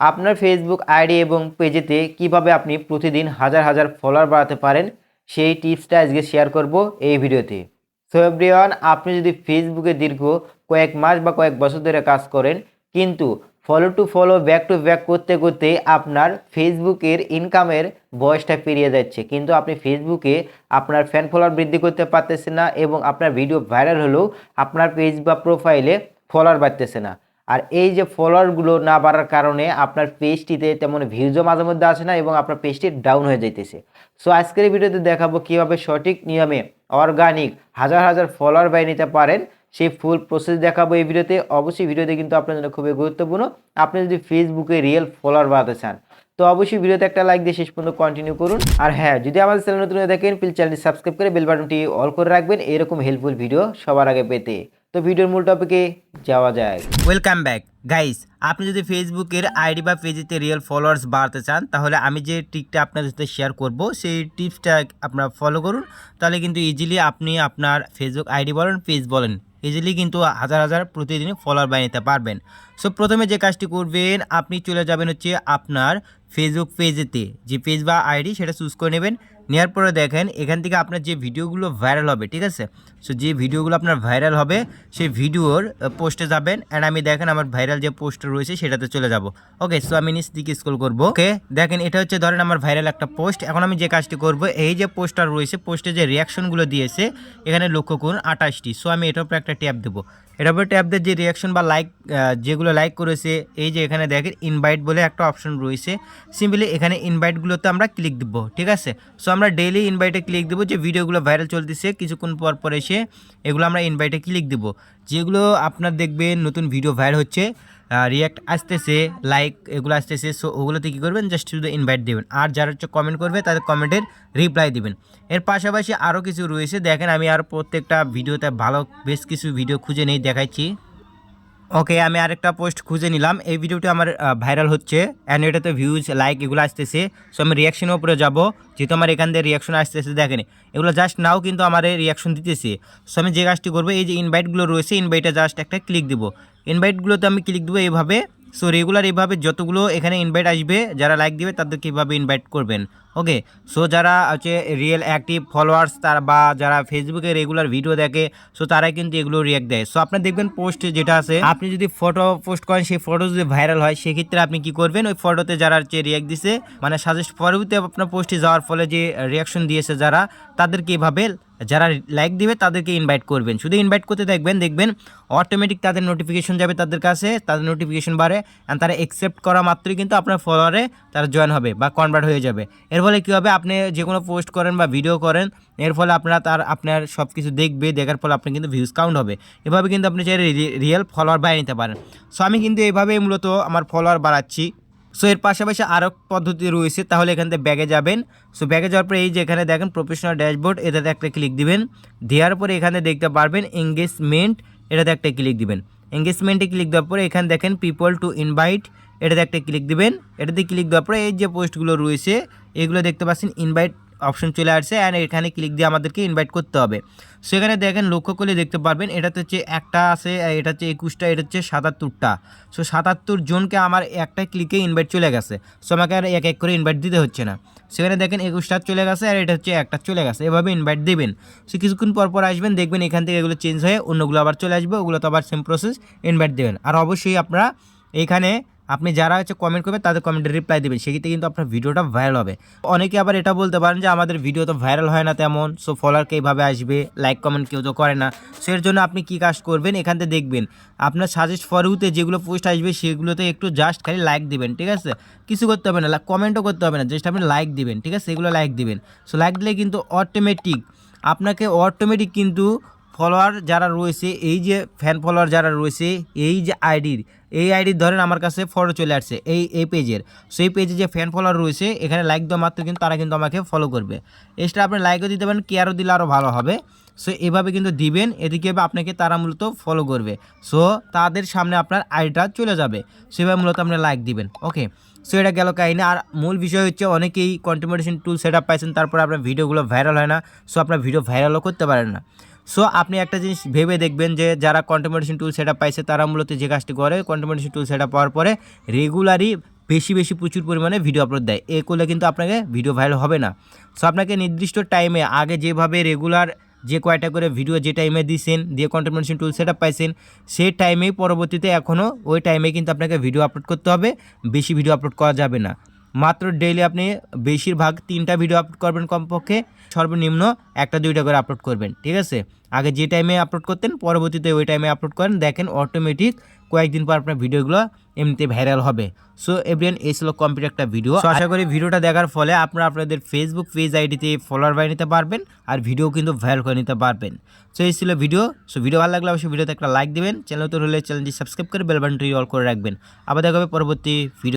আপনার Facebook ID এবং পেজেতে কীভাবে আপনি প্রতিদিন হাজার হাজার ফলোয়ার বাড়াতে পারেন, সেই টিপসটা আজকে শেয়ার করব এই ভিডিওতে। সো এভরিওয়ান আপনি যদি ফেসবুকে দীর্ঘ কয়েক মাস বা কয়েক বছর ধরে কাজ করেন, কিন্তু follow to follow back to back করতে করতে আপনার ফেসবুকের ইনকামের বয়সটা পেরিয়ে যাচ্ছে। কিন্তু আপনি ফেসবুকে আপনার ফ্যান ফলোয়ার বৃদ্ধি করতে পারতেছে না এবং আপনার ভিডিও ভাইরাল হলেও আপনার পেজ বা প্রোফাইলে ফলোয়ার বাড়তেছে না। আর এই যে ফলোয়ারগুলো না বাড়ার কারণে আপনার পেজটিতে তেমন ভিউজও মাঝে মধ্যে আসে না এবং আপনার পেজটি ডাউন হয়ে যাইতেছে। সো আজকের ভিডিওতে দেখাবো কীভাবে সঠিক নিয়মে অর্গানিক হাজার হাজার ফলোয়ার বাই নিতে পারেন। সেই ফুল প্রসেস দেখাবো এই ভিডিওতে। অবশ্যই ভিডিওতে কিন্তু আপনার জন্য খুবই গুরুত্বপূর্ণ। আপনি যদি ফেসবুকে রিয়েল ফলোয়ার বাড়াতে চান, তো অবশ্যই ভিডিওতে একটা লাইক দিয়ে শেষ পর্যন্ত কন্টিনিউ করুন। আর হ্যাঁ যদি আমাদের চ্যানেল নতুন থাকেন প্লিজ চ্যানেলটি সাবস্ক্রাইব করে বেল বাটনটি অল করে রাখবেন। এরকম হেল্পফুল ভিডিও সবার আগে পেতে। তো ভিডিওর মূল টপিকে যাওয়া যায় ওয়েলকাম ব্যাক গাইস আপনি যদি ফেসবুকের আইডি বা পেজেতে রিয়েল ফলোয়ার্স বাড়াতে চান, তাহলে আমি যে ট্রিকটা আপনার সাথে শেয়ার করব, সেই টিপসটা আপনারা ফলো করুন। তাহলে কিন্তু ইজিলি আপনি আপনার ফেসবুক আইডি বলেন পেজ বলেন ইজিলি কিন্তু হাজার হাজার প্রতিদিন ফলোয়ার বানিয়ে নিতে পারবেন। সো প্রথমে যে কাজটি করবেন, আপনি চলে যাবেন হচ্ছে আপনার ফেসবুক পেজেতে যে পেজ বা আইডি সেটা চুজ করে নেবেন। নেওয়ার পরে দেখেন, এখান থেকে আপনার যে ভিডিওগুলো ভাইরাল হবে, ঠিক আছে? সো যে ভিডিওগুলো আপনার ভাইরাল হবে, সেই ভিডিওর পোস্টে যাবেন অ্যান্ড আমি দেখেন আমার ভাইরাল যে পোস্ট রয়েছে, সেটাতে চলে যাব। ওকে সো আমি নিচ দিকে স্ক্রল করব। ওকে দেখেন এটা হচ্ছে ধরেন আমার ভাইরাল একটা পোস্ট এখন আমি যে কাজটি করব, এই যে পোস্টার রয়েছে পোস্টে যে রিয়াকশনগুলো দিয়েছে, এখানে লক্ষ্য করুন আঠাশটি। সো আমি এটার উপরে একটা ট্যাপ দেবো। এটার উপরে ট্যাপ দিয়ে যে রিয়াকশন বা লাইক যেগুলো লাইক করেছে, এই যে এখানে দেখেন ইনভাইট বলে একটা অপশন রয়েছে। সিম্পলি এখানে ইনভাইটগুলোতে আমরা ক্লিক দিব, ঠিক আছে? সো আমরা ডেইলি ইনভাইটে ক্লিক দেবো যে ভিডিওগুলো ভাইরাল চলতেছে, কিছুক্ষণ পর পর এসে এগুলো আমরা ইনভাইটে ক্লিক দেব। যেগুলো আপনার দেখবেন নতুন ভিডিও ভাইরাল হচ্ছে রিয়াক্ট আসতেছে লাইক এগুলো আসতেছে সো ওগুলোতে কী করবেন? জাস্ট শুধু ইনভাইট দেবেন। আর যারা হচ্ছে কমেন্ট করবে, তাদের কমেন্টের রিপ্লাই দিবেন। এর পাশাপাশি আরও কিছু রয়েছে, দেখেন আমি আর প্রত্যেকটা ভিডিওতে ভালো বেশ কিছু ভিডিও খুঁজে নেই, দেখাচ্ছি। ওকে আমি আরেকটা পোস্ট খুঁজে নিলাম। এই ভিডিওটি আমার ভাইরাল হচ্ছে অ্যান্ড এটাতে ভিউজ লাইক এগুলো আসতেছে। সো আমি রিয়াকশনের উপরে যাব। যেহেতু আমার এখান থেকে রিয়াকশন আসতেছে, দেখেনি, এগুলো জাস্ট নাও কিন্তু আমার রিয়াকশন দিতেছে। সো আমি যে কাজটি করব, এই যে ইনভাইটগুলো রয়েছে ইনভাইটে জাস্ট একটা ক্লিক দিব। ইনভাইটগুলোতে আমি ক্লিক দেবো এইভাবে। সো রেগুলার এইভাবে যতগুলো এখানে ইনভাইট আসবে, যারা লাইক দিবে তাদেরকে এইভাবে ইনভাইট করবেন। ওকে সো যারা হচ্ছে রিয়েল অ্যাক্টিভ ফলোয়ার্স তার বা যারা ফেসবুকে রেগুলার ভিডিও দেখে সো তারাই কিন্তু এগুলো রিয়াক্ট দেয়। সো আপনি দেখবেন পোস্ট যেটা আছে, আপনি যদি ফটো পোস্ট করেন, সেই ফটো যদি ভাইরাল হয়, সেক্ষেত্রে আপনি কি করবেন? ওই ফটোতে যারা হচ্ছে রিয়াক্ট দিছে মানে সাজেস্ট পরবর্তী আপনার পোস্টে যাওয়ার ফলে যে রিয়াকশন দিয়েছে যারা, তাদেরকে এভাবে যারা লাইক দিবে তাদেরকে ইনভাইট করবেন। শুধু ইনভাইট করতে দেখবেন দেখবেন অটোমেটিক তাদের নোটিফিকেশন যাবে তাদের কাছে, তাদের নোটিফিকেশন বাড়ে অ্যান্ড তারা অ্যাকসেপ্ট করা মাত্রই কিন্তু আপনার ফলোয়ারে তারা জয়েন হবে বা কনভার্ট হয়ে যাবে। এর ফলে কী হবে? আপনি যে কোনো পোস্ট করেন বা ভিডিও করেন, এর ফলে আপনারা তার, আপনার সব কিছু দেখবে, দেখার ফলে আপনি কিন্তু ভিউজ কাউন্ট হবে। এভাবে কিন্তু আপনি চাইলে রিয়েল ফলোয়ার বাড়িয়ে নিতে পারেন। সো আমি কিন্তু এইভাবে মূলত আমার ফলোয়ার বাড়াচ্ছি। সো এর পাশাপাশি আরও পদ্ধতি রয়েছে, তাহলে এখান থেকে ব্যাগে যাবেন। সো ব্যাগে যাওয়ার পরে এই যে এখানে দেখেন প্রফেশনাল ড্যাশবোর্ড এটাতে একটা ক্লিক দিবেন। দেওয়ার পরে এখানে দেখতে পারবেন এঙ্গেজমেন্ট এটাতে একটা ক্লিক দিবেন। এঙ্গেজমেন্টে ক্লিক দেওয়ার পরে এখানে দেখেন পিপল টু ইনভাইট এটাতে একটা ক্লিক দিবেন। এটাতে ক্লিক দেওয়ার পরে এই যে পোস্টগুলো রয়েছে, এগুলো দেখতে পাচ্ছেন ইনভাইট অপশন চলে আসছে অ্যান্ড এখানে ক্লিক দিয়ে আমাদেরকে ইনভাইট করতে হবে। সো এখানে দেখেন লক্ষ্য করলে দেখতে পারবেন, এটাতে হচ্ছে একটা আছে, এটা হচ্ছে একুশটা, এটা হচ্ছে সাতাত্তরটা। সো সাতাত্তর জনকে আমার একটা ক্লিকে ইনভাইট চলে গেছে। সো আমাকে আর এক এক করে ইনভাইট দিতে হচ্ছে না। সেখানে দেখেন একুশটা চলে গেছে আর এটা হচ্ছে একটা চলে গেছে। এভাবে ইনভাইট দেবেন। সো কিছুক্ষণ পর পর আসবেন, দেখবেন এখান থেকে এগুলো চেঞ্জ হয়ে অন্যগুলো আবার চলে আসবে, ওগুলো তো আবার সেম প্রসেস ইনভাইট দেবেন। আর অবশ্যই আপনারা এখানে আপনি যারা হচ্ছে কমেন্ট করবে তাদের কমেন্টে রিপ্লাই দেবেন। সেক্ষেত্রে কিন্তু আপনার ভিডিওটা ভাইরাল হবে। অনেকে আবার এটা বলতে পারেন যে, আমাদের ভিডিও তো ভাইরাল হয় না তেমন সো ফলোয়ারকে এইভাবে আসবে লাইক কমেন্ট কেউ তো করে না। সো এর জন্য আপনি কী কাজ করবেন? এখান থেকে দেখবেন, আপনার সাজেস্ট ফরউতে যেগুলো পোস্ট আসবে, সেগুলোতে একটু জাস্ট খালি লাইক দিবেন, ঠিক আছে? কিছু করতে হবে না কমেন্টও করতে হবে না জাস্ট আপনি লাইক দিবেন, ঠিক আছে? এগুলো লাইক দিবেন। সো লাইক দিলে কিন্তু অটোমেটিক আপনাকে অটোমেটিক কিন্তু ফলোয়ার যারা রয়েছে, এই যে ফ্যান ফলোয়ার যারা রয়েছে, এই যে আইডির এই আইডির ধরেন আমার কাছে ফটো চলে আসছে, এই এই পেজের সেই পেজে যে ফ্যান ফলোয়ার রয়েছে, এখানে লাইক দেওয়া মাত্র কিন্তু তারা কিন্তু আমাকে ফলো করবে। এক্সট্রা আপনি লাইকও দিতে পারেন কেয়ারও দিলে আরও ভালো হবে। সো এভাবে কিন্তু দিবেন, এদিকে আপনাকে তারা মূলত ফলো করবে। সো তাদের সামনে আপনার আইডিটা চলে যাবে। সেভাবে মূলত আপনি লাইক দিবেন। ওকে সো এটা গেল কাহিনী। আর মূল বিষয় হচ্ছে অনেকেই কন্টিমিউটেশন টুল সেট আপ পাইছেন, তারপর আপনার ভিডিওগুলো ভাইরাল হয় না। সো আপনার ভিডিও ভাইরালও করতে পারেন না। সো আপনি একটা জিনিস ভেবে দেখবেন যে, যারা কন্টিমিউটেশন টুল সেট আপ পাইছে, তারা মূলত যে কাজটি করে কন্টিমিউটেশন টুল সেট আপ পাওয়ার পরে রেগুলারই বেশি বেশি প্রচুর পরিমাণে ভিডিও আপলোড দেয়। এ করলে কিন্তু আপনাকে ভিডিও ভাইরাল হবে না। সো আপনাকে নির্দিষ্ট টাইমে আগে যেভাবে রেগুলার যে কয়টা করে ভিডিও যে টাইমে দিয়েছেন দিয়ে কন্টেন্ট মেশিন টুল সেট পাইছেন, সেই টাইমেই পরবর্তীতে এখনও ওই টাইমে কিন্তু আপনাকে ভিডিও আপলোড করতে হবে। বেশি ভিডিও আপলোড করা যাবে না। মাত্র ডেইলি আপনি বেশিরভাগ তিনটা ভিডিও আপলোড করবেন কমপক্ষে সর্বনিম্ন একটা দুইটা করে আপলোড করবেন ঠিক আছে? আগে যে টাইমে আপলোড করতেন পরবর্তীতে ওই টাইমে আপলোড করেন দেখেন অটোমেটিক কয়েকদিন পর আপনার ভিডিওগুলো এমনিতে ভাইরাল হবে। সো এভরিয়ান এই ছিল কমপ্লিট একটা ভিডিও আশা করি ভিডিওটা দেখার ফলে আপনারা আপনাদের ফেসবুক পেজ আইডিতে ফলোয়ার বানিয়ে নিতে পারবেন আর ভিডিও কিন্তু ভাইরাল করে নিতে পারবেন। সো এই ছিল ভিডিও সো ভিডিও ভালো লাগলে অবশ্যই ভিডিওতে একটা লাইক দিবেন। চ্যানেল তো হলে চ্যানেলটি সাবস্ক্রাইব করে বেল বাটনটি অল করে রাখবেন। আবার দেখা হবে পরবর্তী ভিডিও